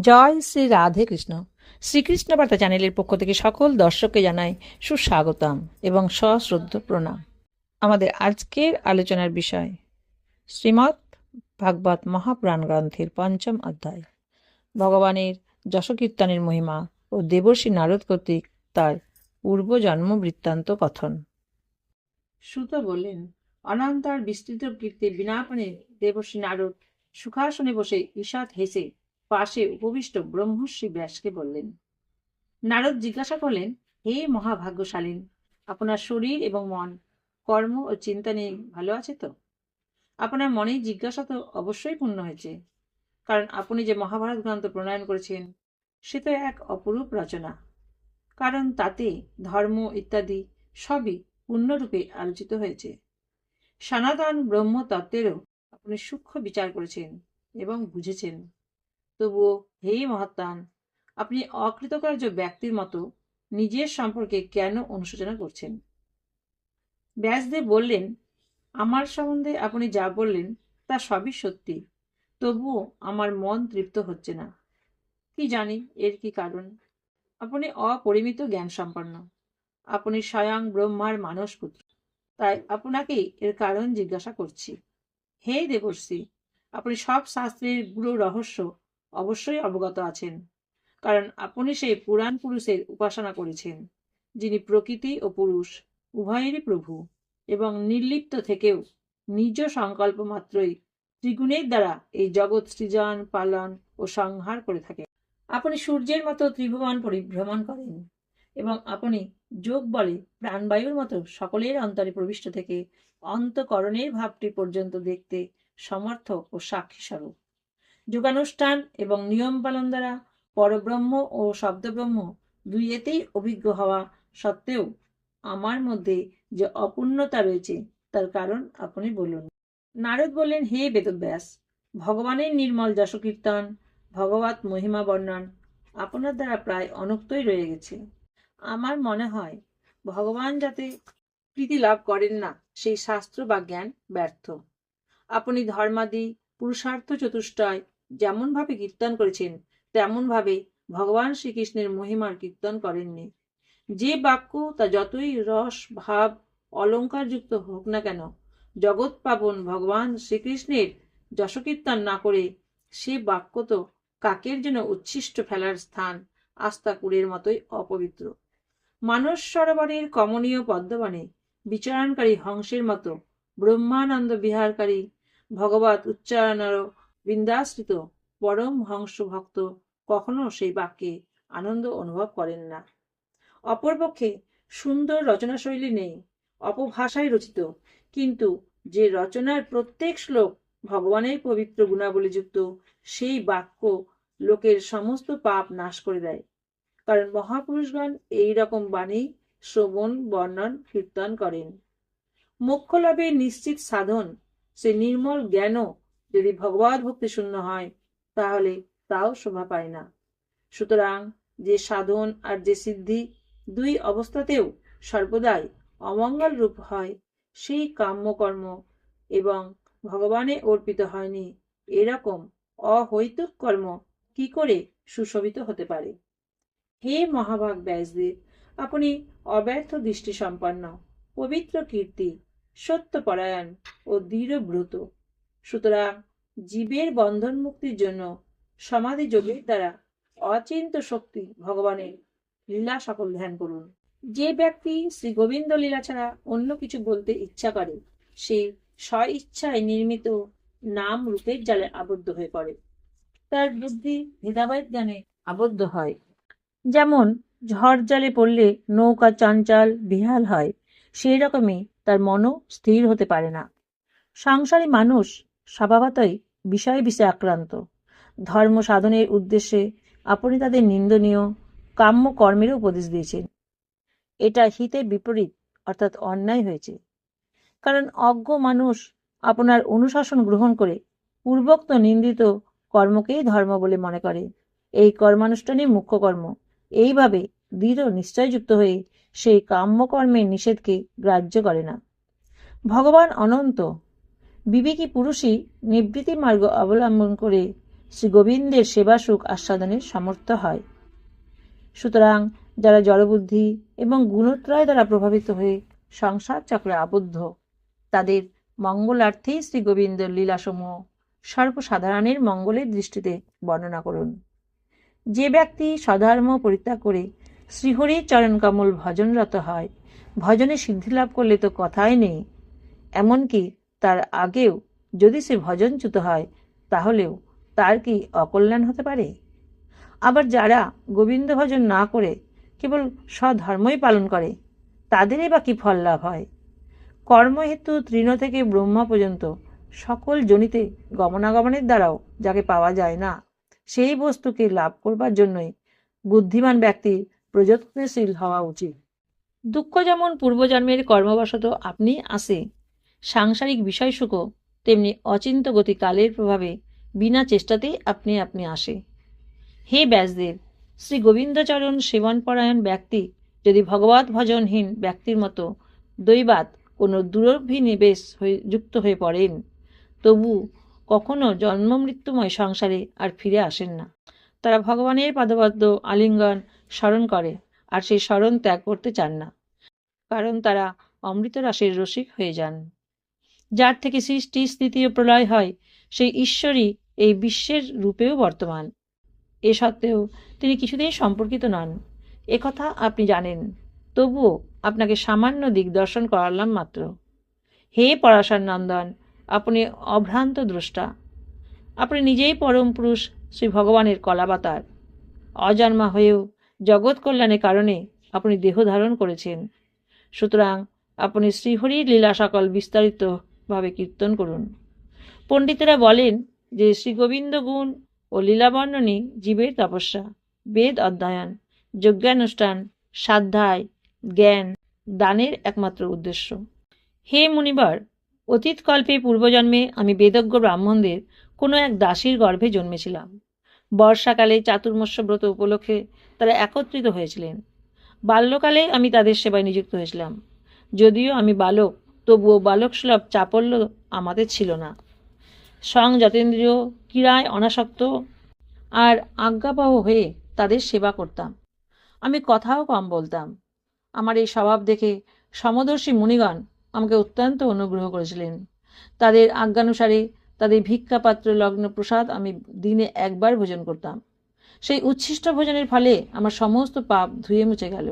জয় শ্রী রাধে কৃষ্ণ। শ্রীকৃষ্ণ বার্তা চ্যানেলের পক্ষ থেকে সকল দর্শককে জানাই সুস্বাগতম এবং সশ্রদ্ধ প্রণাম। আমাদের আজকের আলোচনার বিষয়, শ্রীমৎ ভাগবত মহাপ্রাণ গ্রন্থের পঞ্চম অধ্যায়। ভগবানের যশকীর্তনের মহিমা ও দেবর্ষী নারদ কর্তৃক তার পূর্বজন্ম বৃত্তান্ত কথন। সুত বললেন, অনন্তর বিস্তৃত কীর্তি বিনাপনে দেবর্ষী নারদ সুখাসনে বসে ঈষৎ হেসে পাশে উপবিষ্ট ব্রহ্মর্ষি ব্যাসকে বললেন, নারদ জিজ্ঞাসা করলেন, হে মহাভাগ্যশালীন, আপনার শরীর এবং মন, কর্ম ও চিন্তা নিয়ে ভালো আছে তো? আপনার মনে জিজ্ঞাসা তো অবশ্যই পূর্ণ হয়েছে, কারণ আপনি যে মহাভারত গ্রন্থ প্রণয়ন করেছেন, সে তো এক অপরূপ রচনা। কারণ তাতে ধর্ম ইত্যাদি সবই পূর্ণরূপে আলোচিত হয়েছে। সনাতন ব্রহ্ম তত্ত্বেরও আপনি সূক্ষ্ম বিচার করেছেন এবং বুঝেছেন। তবুও, হে মহাত্মান আপনি অকৃতকার্য ব্যক্তির মতো নিজের সম্পর্কে কেন অনুশোচনা করছেন? ব্যাসদেব বললেন, আমার সম্বন্ধে আপনি যা বললেন, তা সবই সত্যি। তবুও আমার মন তৃপ্ত হচ্ছে না। কি জানি এর কি কারণ? আপনি অপরিমিত জ্ঞান সম্পন্ন আপনি স্বয়ং ব্রহ্মার মানস পুত্র তাই আপনাকেই এর কারণ জিজ্ঞাসা করছি। হে দেবর্ষী, আপনি সব শাস্ত্রের গুরু রহস্য অবশ্যই অবগত আছেন। কারণ আপনি সেই পুরাণ পুরুষের উপাসনা করেছেন, যিনি প্রকৃতি ও পুরুষ, উভয়েরই প্রভু এবং নির্লিপ্ত থেকেও নিজ সংকল্প মাত্রই ত্রিগুণের দ্বারা এই জগৎ সৃজন, পালন ও সংহার করে থাকে আপনি সূর্যের মতো ত্রিভুবন পরিভ্রমণ করেন এবং আপনি যোগ বলে প্রাণবায়ুর মতো সকলের অন্তরে প্রবিষ্ট থেকে অন্তকরণের ভাবটি পর্যন্ত দেখতে সমর্থ ও সাক্ষী স্বরূপ। যোগানুষ্ঠান এবং নিয়ম পালন দ্বারা পরব্রহ্ম ও শব্দব্রহ্ম দুইয়েতেই অভিজ্ঞ হওয়া সত্ত্বেও আমার মধ্যে যে অপূর্ণতা রয়েছে, তার কারণ আপনি বলুন। নারদ বললেন, হে বেদব্যাস, ভগবানের নির্মল যশকীর্তন, ভগবত মহিমা বর্ণন আপনার দ্বারা প্রায় অনুক্তই রয়ে গেছে। আমার মনে হয় ভগবান যাতে প্রীতি লাভ করেন না, সেই শাস্ত্র বা জ্ঞান ব্যর্থ। আপনি ধর্মাদি, পুরুষার্থ চতুষ্টয় যেমনভাবে কীর্তন করেছেন, তেমনভাবে ভগবান শ্রীকৃষ্ণের মহিমার কীর্তন করেননি। যে বাক্য তা যতই রস, ভাব, অলঙ্কারযুক্ত হোক না কেন, জগৎ পাবন ভগবান শ্রীকৃষ্ণের যশকীর্তন না করে, সে বাক্য তো কাকের জন্য উচ্ছিষ্ট ফেলার স্থান, আস্তাকুরের মতোই অপবিত্র। মানস সরোবরের কমনীয় পদ্মবনে বিচারণকারী হংসের মতো ব্রহ্মানন্দ বিহারকারী ভগবত উচ্চারণার বৃন্দাশ্রিত পরম হংস ভক্ত কখনো সেই বাক্যে আনন্দ অনুভব করেন না। অপরপক্ষে সুন্দর রচনাশৈলী নেই, অপভাষায় রচিত, কিন্তু যে রচনার প্রত্যেক শ্লোক ভগবানের পবিত্র গুণাবলীযুক্ত, সেই বাক্য লোকের সমস্ত পাপ নাশ করে দেয়। কারণ মহাপুরুষগণ এই রকম বাণী শ্রবণ, বর্ণন, কীর্তন করেন। মোক্ষ লাভের নিশ্চিত সাধন, সে নির্মল জ্ঞানও যদি ভগবত ভক্তি শূন্য হয়, তাহলে তাও শোভা পায় না। সুতরাং যে সাধন আর যে সিদ্ধি দুই অবস্থাতেও সর্বদাই অমঙ্গল রূপ হয়, সেই কাম্যকর্ম এবং ভগবানে অর্পিত হয়নি এরকম অহৈতুক কর্ম কি করে সুশোভিত হতে পারে? হে মহাভাগ ব্যাসদেব, আপনি অব্যর্থ দৃষ্টি সম্পন্ন পবিত্র কীর্তি, সত্যপরায়ণ ও দৃঢ়ব্রত সুতরাং জীবের বন্ধন মুক্তির জন্য সমাধি যোগের দ্বারা অচিন্ত শক্তি ভগবানের লীলা সকল ধ্যান করুন। যে ব্যক্তি শ্রী গোবিন্দ লীলা ছাড়া অন্য কিছু বলতে ইচ্ছা করে, সে স্ব ইচ্ছায় নির্মিত নাম রূপের জালে আবদ্ধ হয়ে পড়ে। তার বুদ্ধি ভেদাভেদ জ্ঞানে আবদ্ধ হয়। যেমন ঝড় জালে পড়লে নৌকা চঞ্চল বিহাল হয়, সেই রকমই তার মনও স্থির হতে পারে না। সংসারী মানুষ স্বভাবতই বিষয় বিষয়ে আক্রান্ত। ধর্ম সাধনের উদ্দেশ্যে আপনি তাদের নিন্দনীয় কাম্য কর্মেরও উপদেশ দিয়েছেন। এটা হিতের বিপরীত অর্থাৎ অন্যায় হয়েছে। কারণ অজ্ঞ মানুষ আপনার অনুশাসন গ্রহণ করে পূর্বোক্ত নিন্দিত কর্মকেই ধর্ম বলে মনে করে। এই কর্মানুষ্ঠানই মুখ্য কর্ম। এইভাবে দৃঢ় নিশ্চয়যুক্ত হয়ে সেই কাম্যকর্মের নিষেধকে গ্রাহ্য করে না। ভগবান অনন্ত বিবেকী পুরুষই নিবৃত্তি মার্গ অবলম্বন করে শ্রী গোবিন্দের সেবা সুখ আস্বাদনের সমর্থ হয়। সুতরাং যারা জড়বুদ্ধি এবং গুণত্রয় দ্বারা প্রভাবিত হয়ে সংসার চক্রে আবদ্ধ, তাদের মঙ্গলার্থেই শ্রী গোবিন্দের লীলাসমূহ সর্বসাধারণের মঙ্গলের দৃষ্টিতে বর্ণনা করুন। যে ব্যক্তি স্বধর্ম পরিত্যাগ করে শ্রীহরির চরণকমল ভজনরত হয়, ভজনে সিদ্ধি লাভ করলে তো কথাই নেই। এমনকি তার আগেও যদি সে ভজনচ্যুত হয়, তাহলেও তার কি অকল্যাণ হতে পারে? আবার যারা গোবিন্দ ভজন না করে, কেবল স্বধর্মই পালন করে, তাদেরই বা কি ফল লাভ হয়? কর্মহেতু তৃণ থেকে ব্রহ্মা পর্যন্ত সকল জনিতে গমনাগমনের দ্বারাও যাকে পাওয়া যায় না, সেই বস্তুকে লাভ করবার জন্যই বুদ্ধিমান ব্যক্তির প্রযত্নশীল হওয়া উচিত। দুঃখ যেমন পূর্বজন্মের কর্মবশত আপনি আসে সাংসারিক বিষয়সুখও তেমনি অচিন্ত গতি কালের প্রভাবে বিনা চেষ্টাতেই আপনি আপনি আসে। হে ব্যাসদেব, শ্রী গোবিন্দচরণ সেবনপরায়ণ ব্যক্তি যদি ভগবত ভজনহীন ব্যক্তির মতো দৈবাত কোনো দুরভিনিবেশ হয়ে যুক্ত হয়ে পড়েন, তবু কখনো জন্ম মৃত্যুময় সংসারে আর ফিরে আসেন না। তারা ভগবানের পাদবদ্ধ আলিঙ্গন স্মরণ করে আর সেই স্মরণ ত্যাগ করতে চান না, কারণ তারা অমৃত রাশের রসিক হয়ে যান। যার থেকে সৃষ্টি, স্থিতি ও প্রলয় হয়, সেই ঈশ্বরই এই বিশ্বের রূপেও বর্তমান। এ সত্ত্বেও তিনি কিছুদিন সম্পর্কিত নন। একথা আপনি জানেন, তবুও আপনাকে সামান্য দিগদর্শন করালাম মাত্র। হে পরাশর নন্দন, আপনি অভ্রান্ত দ্রষ্টা। আপনি নিজেই পরম পুরুষ, শ্রী ভগবানের কলাবাতার। অজন্মা হয়েও জগৎ কল্যাণের কারণে আপনি দেহ ধারণ করেছেন। সুতরাং আপনি শ্রীহরির লীলা সকল বিস্তারিতভাবে কীর্তন করুন। পণ্ডিতেরা বলেন যে শ্রী গোবিন্দ গুণ ও লীলাবর্ণনী জীবের তপস্যা। বেদ অধ্যয়ন, যজ্ঞানুষ্ঠান, সাধ্যায়, জ্ঞান, দানের একমাত্র উদ্দেশ্য। হে মুনিবার, অতীতকল্পে পূর্বজন্মে আমি বেদজ্ঞ ব্রাহ্মণদের কোনো এক দাসীর গর্ভে জন্মেছিলাম। বর্ষাকালে চাতুর্মস্য ব্রত উপলক্ষে তারা একত্রিত হয়েছিলেন। বাল্যকালে আমি তাদের সেবায় নিযুক্ত হয়েছিলাম। যদিও আমি বালক তবুও বালক সুলভ চাপল্য আমাদের ছিল না। সং যতেন্দ্রীয় ক্রীড়ায় অনাসক্ত আর আজ্ঞাবহ হয়ে তাদের সেবা করতাম। আমি কথাও কম বলতাম। আমার এই স্বভাব দেখে সমদর্শী মুনিগণ আমাকে অত্যন্ত অনুগ্রহ করেছিলেন। তাদের আজ্ঞানুসারে তাদের ভিক্ষাপাত্র লগ্ন প্রসাদ আমি দিনে একবার ভোজন করতাম। সেই উচ্ছিষ্ট ভোজনের ফলে আমার সমস্ত পাপ ধুয়ে মুছে গেল।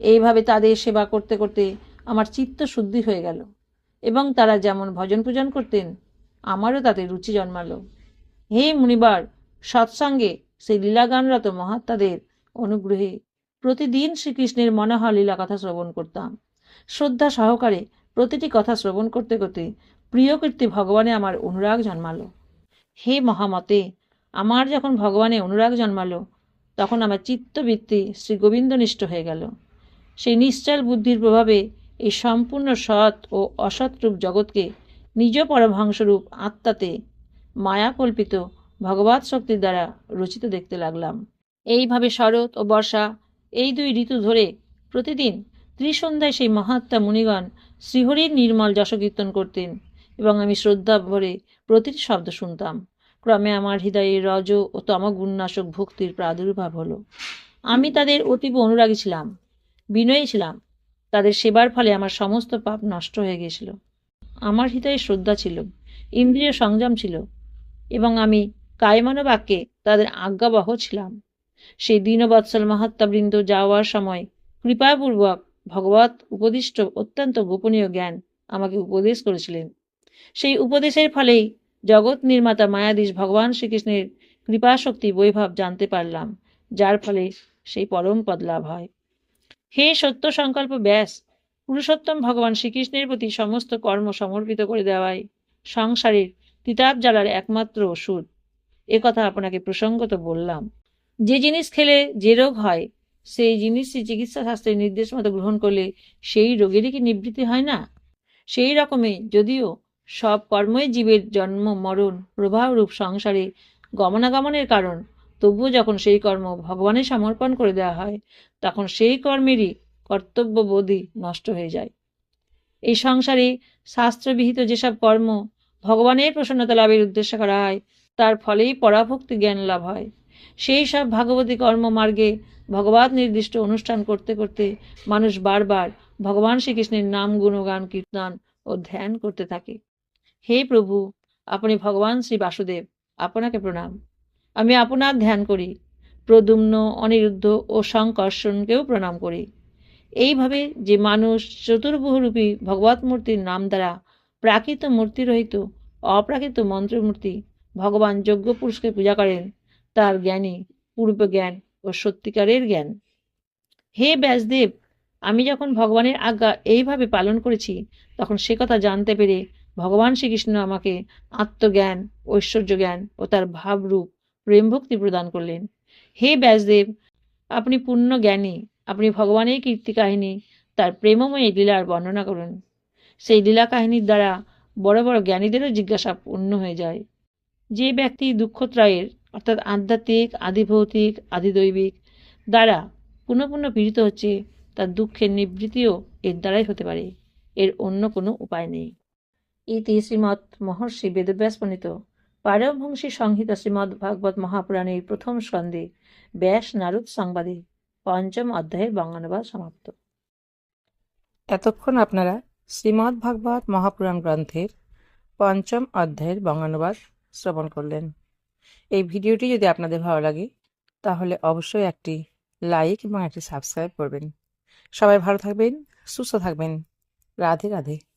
এইভাবে তাদের সেবা করতে করতে আমার চিত্ত শুদ্ধি হয়ে গেল। এবং তারা যেমন ভজন পূজন করতেন, আমারও তাতে রুচি জন্মালো। হে মুনিবার, সৎসঙ্গে সেই লীলাগানরত মহাত্মাদের অনুগ্রহে প্রতিদিন শ্রীকৃষ্ণের মনোহর লীলা কথা শ্রবণ করতাম। শ্রদ্ধা সহকারে প্রতিটি কথা শ্রবণ করতে করতে প্রিয়কীর্তি ভগবানে আমার অনুরাগ জন্মালো। হে মহামতে, আমার যখন ভগবানে অনুরাগ জন্মালো, তখন আমার চিত্তবৃত্তি শ্রী গোবিন্দনিষ্ঠ হয়ে গেল। সেই নিশ্চল বুদ্ধির প্রভাবে এই সম্পূর্ণ সৎ ও অসৎরূপ জগৎকে নিজ পরমহংসরূপ আত্মাতে মায়াকল্পিত ভগবত শক্তির দ্বারা রচিত দেখতে লাগলাম। এইভাবে শরৎ ও বর্ষা এই দুই ঋতু ধরে প্রতিদিন ত্রিসন্ধ্যায় সেই মহাত্মা মুনিগণ শ্রীহরির নির্মল যশকীর্তন করতেন এবং আমি শ্রদ্ধা ভরে প্রতিটি শব্দ শুনতাম। ক্রমে আমার হৃদয়ে রজ ও তমগুণনাশক ভক্তির প্রাদুর্ভাব হলো। আমি তাদের অতীব অনুরাগী ছিলাম, বিনয়ী ছিলাম তাদের সেবার ফলে আমার সমস্ত পাপ নষ্ট হয়ে গিয়েছিল। আমার হৃদয়ে শ্রদ্ধা ছিল, ইন্দ্রিয় সংযম ছিল, এবং আমি কায়মানো বাক্যে তাদের আজ্ঞাবহ ছিলাম। সেই দীনবৎসল মহাত্মাবৃন্দ যাওয়ার সময় কৃপাপূর্বক ভগবত উপদিষ্ট অত্যন্ত গোপনীয় জ্ঞান আমাকে উপদেশ করেছিলেন। সেই উপদেশের ফলেই জগৎ নির্মাতা মায়াধীশ ভগবান শ্রীকৃষ্ণের কৃপাশক্তি বৈভব জানতে পারলাম, যার ফলে সেই পরম পদ লাভ হয়। হে সত্য সংকল্প, ব্যাস। পুরুষোত্তম ভগবান শ্রীকৃষ্ণের প্রতি সমস্ত কর্ম সমর্পিত করে দেওয়াই সংসারের তিতাব জ্বালার একমাত্র ওষুধ। কথা আপনাকে প্রসঙ্গত বললাম। যে জিনিস খেলে যে রোগ হয়, সেই জিনিসটি চিকিৎসা শাস্ত্রের নির্দেশ মতো গ্রহণ করলে সেই রোগেরই কি নিবৃত্তি হয় না? সেই রকমে যদিও সব কর্মই জীবের জন্ম, মরণ প্রবাহরূপ সংসারে গমনাগমনের কারণ তবুও যখন সেই কর্ম ভগবানের সমর্পণ করে দেওয়া হয়, তখন সেই কর্মেরই কর্তব্যবোধই নষ্ট হয়ে যায়। এই সংসারে শাস্ত্রবিহিত যেসব কর্ম ভগবানের প্রসন্নতা লাভের উদ্দেশ্য করা হয়, তার ফলেই পরাভক্তি জ্ঞান লাভ হয়। সেই সব ভাগবতী কর্মমার্গে ভগবান নির্দিষ্ট অনুষ্ঠান করতে করতে মানুষ বারবার ভগবান শ্রীকৃষ্ণের নাম গুণগান কীর্তন ও ধ্যান করতে থাকে। হে প্রভু, আপনি ভগবান শ্রী বাসুদেব, আপনাকে প্রণাম। আমি আপনার ধ্যান করি প্রদুম্ন অনিরুদ্ধ ও সংকর্ষণকেও প্রণাম করি। এইভাবে যে মানুষ চতুর্ভুরূপী ভগবত মূর্তির নাম দ্বারা প্রাকৃত মূর্তি রহিত, অপ্রাকৃত মন্ত্রমূর্তি ভগবান যজ্ঞ পুরুষকে পূজা করেন, তার জ্ঞানী, পূর্ব জ্ঞান ও সত্যিকারের জ্ঞান। হে ব্যাসদেব, আমি যখন ভগবানের আজ্ঞা এইভাবে পালন করেছি, তখন সে কথা জানতে পেরে ভগবান শ্রীকৃষ্ণ আমাকে আত্মজ্ঞান, ঐশ্বর্য জ্ঞান ও তার ভাবরূপ প্রেম ভক্তি প্রদান করলেন। হে ব্যাসদেব, আপনি পূর্ণ জ্ঞানী, আপনি ভগবানের কীর্তি কাহিনী, তার প্রেমময়ী লীলার বর্ণনা করুন। সেই লীলা কাহিনীর দ্বারা বড় বড় জ্ঞানীদেরও জিজ্ঞাসা পূর্ণ হয়ে যায়। যে ব্যক্তি দুঃখত্রয়ের, অর্থাৎ আধ্যাত্মিক আদিভৌতিক আদিদৈবিক দ্বারা পুনঃ পুনঃ পীড়িত হচ্ছে, তার দুঃখের নিবৃত্তিও এর দ্বারাই হতে পারে। এর অন্য কোনো উপায় নেই। ইতি শ্রীমৎ মহর্ষি বেদব্যাস প্রণীত। পারমহংসী সংহিতা শ্রীমদ্ ভাগবত মহাপুরাণের প্রথম স্কন্ধে ব্যাস নারদ সংবাদে পঞ্চম অধ্যায়ের বঙ্গানুবাদ সমাপ্ত। এতক্ষণ আপনারা শ্রীমদ্ ভাগবত মহাপুরাণ গ্রন্থের পঞ্চম অধ্যায়ের বঙ্গানুবাদ শ্রবণ করলেন। এই ভিডিওটি যদি আপনাদের ভালো লাগে, তাহলে অবশ্যই একটি লাইক এবং একটি সাবস্ক্রাইব করবেন। সবাই ভালো থাকবেন, সুস্থ থাকবেন। রাধে রাধে।